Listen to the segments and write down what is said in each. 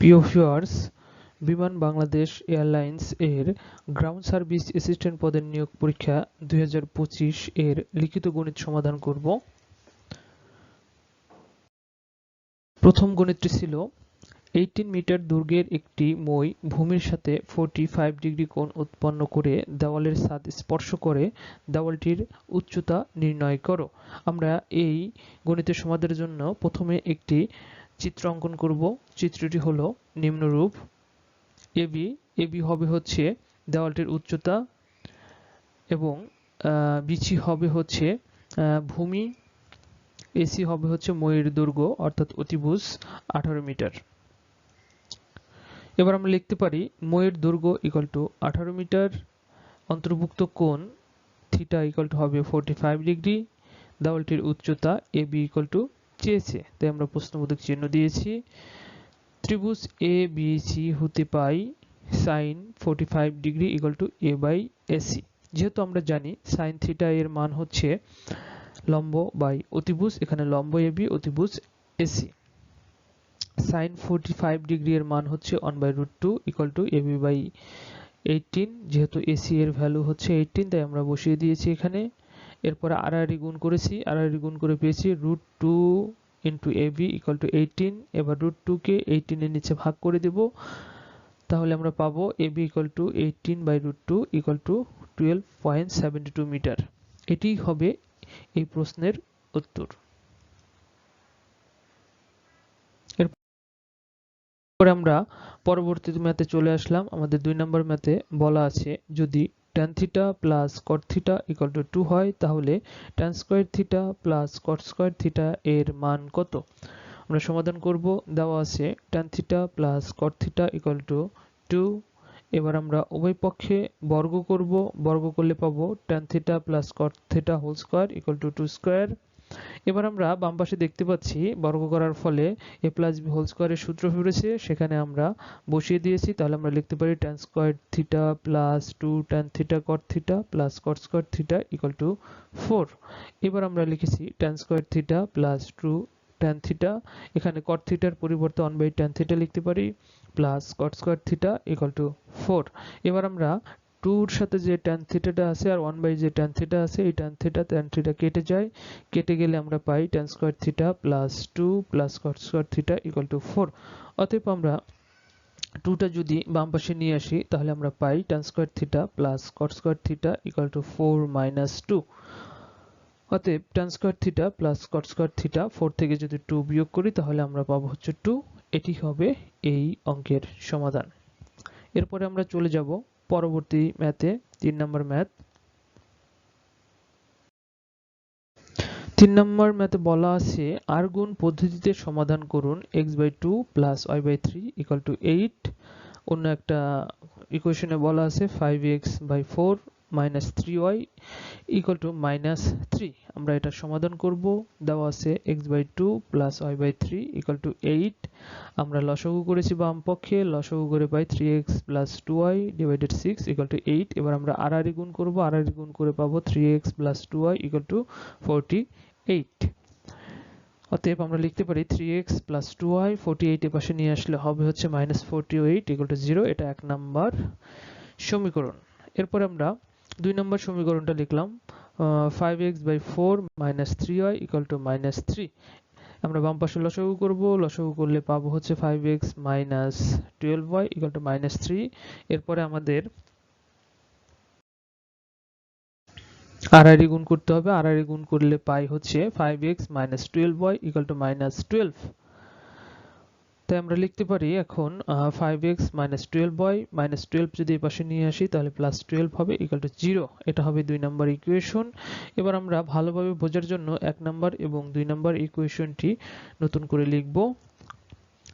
প্রিয় viewers Biman Bangladesh Airlines এর ground service assistant পদের নিয়োগ পরীক্ষা দুই এর লিখিত গণিত সমাধান করব। প্রথম গণিতটি ছিল এইটিন মিটার দৈর্ঘ্যের একটি মই ভূমির সাথে ফোরটি ফাইভ ডিগ্রি কোণ উৎপন্ন করে দেওয়ালের ছাদ স্পর্শ করে দেওয়ালটির উচ্চতা নির্ণয় করো। আমরা এই গণিতের সমাধানের জন্য প্রথমে একটি চিত্র অঙ্কন করব। চিত্রটি হলো নিম্নরূপ। এবি এবি হবে হচ্ছে দেওয়ালটির উচ্চতা এবং বিচি হবে হচ্ছে ভূমি। এসি হবে হচ্ছে ময়ের দুর্গ অর্থাৎ অতিভুজ আঠারো মিটার। এবার আমরা লিখতে পারি ময়ের দুর্গ ইকাল টু আঠারো মিটার, অন্তর্ভুক্ত কোণ থিটা ইকাল টু হবে ফোরটি ফাইভ ডিগ্রি দেওয়ালটির উচ্চতা এ বি ইকাল টু চেয়েছে। তাই আমরা প্রশ্নবোধক চিহ্ন দিয়েছি। ত্রিভুজ এ বি সি হতে পাই sine forty five degree equal to A by AC যেহেতু আমরা জানি সাইন থিটা এর মান হচ্ছে লম্ব বাই অতিভুজ, এখানে লম্ব এ বি অতিভুজ AC sine forty five degree এর মান হচ্ছে one by root two equal to A B by eighteen যেহেতু এসি এর ভ্যালু হচ্ছে এইটিন তাই আমরা বসিয়ে দিয়েছি এখানে। এরপরে আড়াআড়ি গুণ করেছি, আড়াআড়ি গুণ করে পেয়েছি root two into A B equal to eighteen এবার রুট টুকে এইটিনের নিচে ভাগ করে দেব। তাহলে আমরা পাবো A B equal to eighteen by root two equal to twelve point seventy two metre এটি হবে এই প্রশ্নের উত্তর। এরপরে আমরা পরবর্তী ম্যাথে চলে আসলাম। আমাদের দুই নম্বর ম্যাথে বলা আছে, যদি tan theta plus cot theta equal to two হয়, তাহলে tan square theta plus cot square theta এর মান কত? আমরা সমাধান করব, দেওয়া আছে tan theta plus cot theta equal to two এবার আমরা উভয় পক্ষে বর্গ করব, বর্গ করলে পাবো tan theta plus cot theta whole square equal to two square এবার আমরা বাম পাশে দেখতে পাচ্ছি, বর্গ করার ফলে এ প্লাস বি হোল স্কোয়ারের সূত্র ফিরেছে সেখানে আমরা বসিয়ে দিয়েছি। তাহলে আমরা লিখতে পারি tan square theta plus two tan theta cot theta plus cot square theta equal to four এবার আমরা লিখেছি tan square theta plus two tan theta এখানে কট থিটার পরিবর্তে ওয়ান বাই ট্যান থিটা লিখতে পারি plus cot square theta equal to four এবার আমরা টুর সাথে যে ট্যান থিটাটা আছে আর ওয়ান বাই যে ট্যান থিটা আছে, এই ট্যান থিটা ট্যান থিটা কেটে যায়। কেটে গেলে আমরা পাই tan square theta plus two plus cot square theta equal to four অতএব আমরা টুটা যদি বাম পাশে নিয়ে আসি, তাহলে আমরা পাই tan square theta plus cot square theta equal to four minus two অতএব tan square theta plus cot square theta four থেকে যদি টু বিয়োগ করি, তাহলে আমরা পাবো হচ্ছে টু এটি হবে এই অঙ্কের সমাধান। এরপরে আমরা চলে যাব পরবর্তী ম্যাথে তিন নম্বর ম্যাথ তিন নম্বর ম্যাথে বলা আছে আর গুণ পদ্ধতিতে সমাধান করুন X by two plus Y by three equal to eight অন্য একটা ইকুয়েশনে বলা আছে five X by four minus three Y equal to minus three আমরা এটা সমাধান করব। দেওয়া আছে X by two plus Y by three equal to eight আমরা লসগু করেছি বাম পক্ষে, লসগু করে পাই three X plus two Y divided six equal to eight এবার আমরা আড়াআড়ি গুণ করব। আড়াআড়ি গুণ করে পাবো three X plus two Y equal to forty eight অতএব আমরা লিখতে পারি three X plus two Y forty এইটের পাশে নিয়ে আসলে হবে হচ্ছে minus forty eight equal to zero এটা এক নাম্বার সমীকরণ। এরপর আমরা দুই নম্বর সমীকরণটা লিখলাম five X by four minus three Y equal to minus three আমরা বাম পাশে লসাগু করব, লসাগু করলে পাবো হচ্ছে five X minus twelve Y equal to minus three এরপরে আমাদের আড়াআড়ি গুণ করতে হবে আড়াআড়ি গুণ করলে পাই হচ্ছে five X minus twelve Y equal to minus twelve তাই আমরা লিখতে পারি এখন five X minus twelve Y minus twelve যদি এই পাশে নিয়ে আসি, তাহলে প্লাস টুয়েলভ হবে ইকাল টু জিরো এটা হবে দুই নম্বর ইকুয়েশন এবার আমরা ভালোভাবে বোঝার জন্য এক নম্বর এবং দুই নম্বর ইকুয়েশনটি নতুন করে লিখব।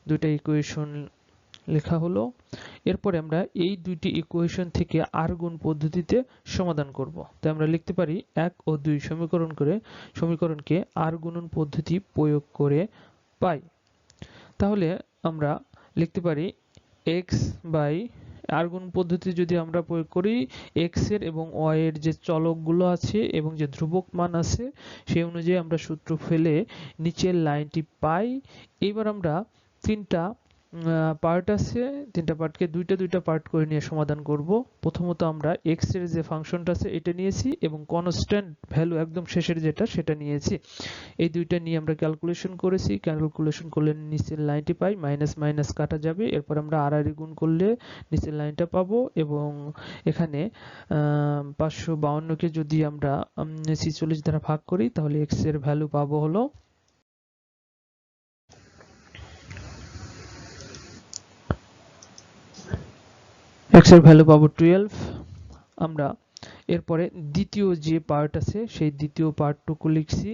দুইটা ইকুয়েশন লেখা হলো। এরপরে আমরা এই দুইটি ইকুয়েশন থেকে আর গুণ পদ্ধতিতে সমাধান করব। তাই আমরা লিখতে পারি এক ও দুই সমীকরণ করে, সমীকরণকে আর গুণন পদ্ধতি প্রয়োগ করে পাই। তাহলে আমরা লিখতে পারি এক্স বাই আর গুণ পদ্ধতি যদি আমরা প্রয়োগ করি, x এর এবং y এর যে চলকগুলো আছে এবং যে ধ্রুবক মান আছে, সেই অনুযায়ী আমরা সূত্র ফেলে নিচের লাইনটি পাই। এবার আমরা তিনটা পার্ট আছে। তিনটা পার্টকে দুইটা দুইটা পার্ট করে নিয়ে সমাধান করব। প্রথমত আমরা এক্সের যে ফাংশনটা আছে, এটা নিয়েছি এবং কনস্ট্যান্ট ভ্যালু একদম শেষের যেটা, সেটা নিয়েছি। এই দুইটা নিয়ে আমরা ক্যালকুলেশন করেছি। ক্যালকুলেশন করলে নিচের লাইনটি পাই মাইনাস মাইনাস কাটা যাবে। এরপর আমরা আর আর গুণ করলে নিচের লাইনটা পাবো এবং এখানে পাঁচশো বাউন্নকে যদি আমরা ছিচল্লিশ দ্বারা ভাগ করি, তাহলে এক্সের ভ্যালু পাবো হলো x এর ভ্যালু পাবো টুয়েলভ আমরা এরপরে দ্বিতীয় যে পার্ট আছে, সেই দ্বিতীয় পার্টটুকু লিখছি।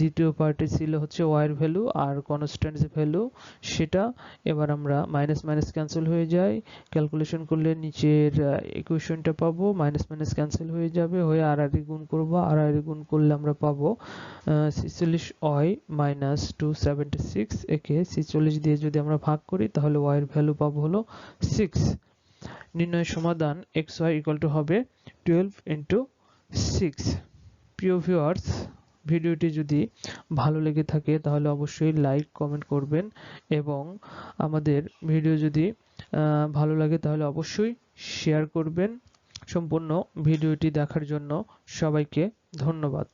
দ্বিতীয় পার্টে ছিল হচ্ছে এর ভ্যালু আর কনস্ট্যান্ট ভ্যালু সেটা এবার আমরা মাইনাস মাইনাস ক্যান্সেল হয়ে যায়। ক্যালকুলেশন করলে নিচের ইকুয়েশনটা পাবো মাইনাস মাইনাস ক্যান্সেল হয়ে যাবে। হয়ে আর আর গুণ করব, আর আর গুণ করলে আমরা পাবো ছিচল্লিশ Y minus two seventy six একে ছিচল্লিশ দিয়ে যদি আমরা ভাগ করি, তাহলে এর ভ্যালু পাবো হলো সিক্স নির্ণয় সমাধান এক্স ওয়াই ইকুয়াল টু হবে টুয়েলভ ইন্টু সিক্স প্রিয় ভিউয়ার্স ভিডিওটি যদি ভালো লেগে থাকে, তাহলে অবশ্যই লাইক কমেন্ট করবেন এবং আমাদের ভিডিও যদি ভালো লাগে, তাহলে অবশ্যই শেয়ার করবেন। সম্পূর্ণ ভিডিওটি দেখার জন্য সবাইকে ধন্যবাদ।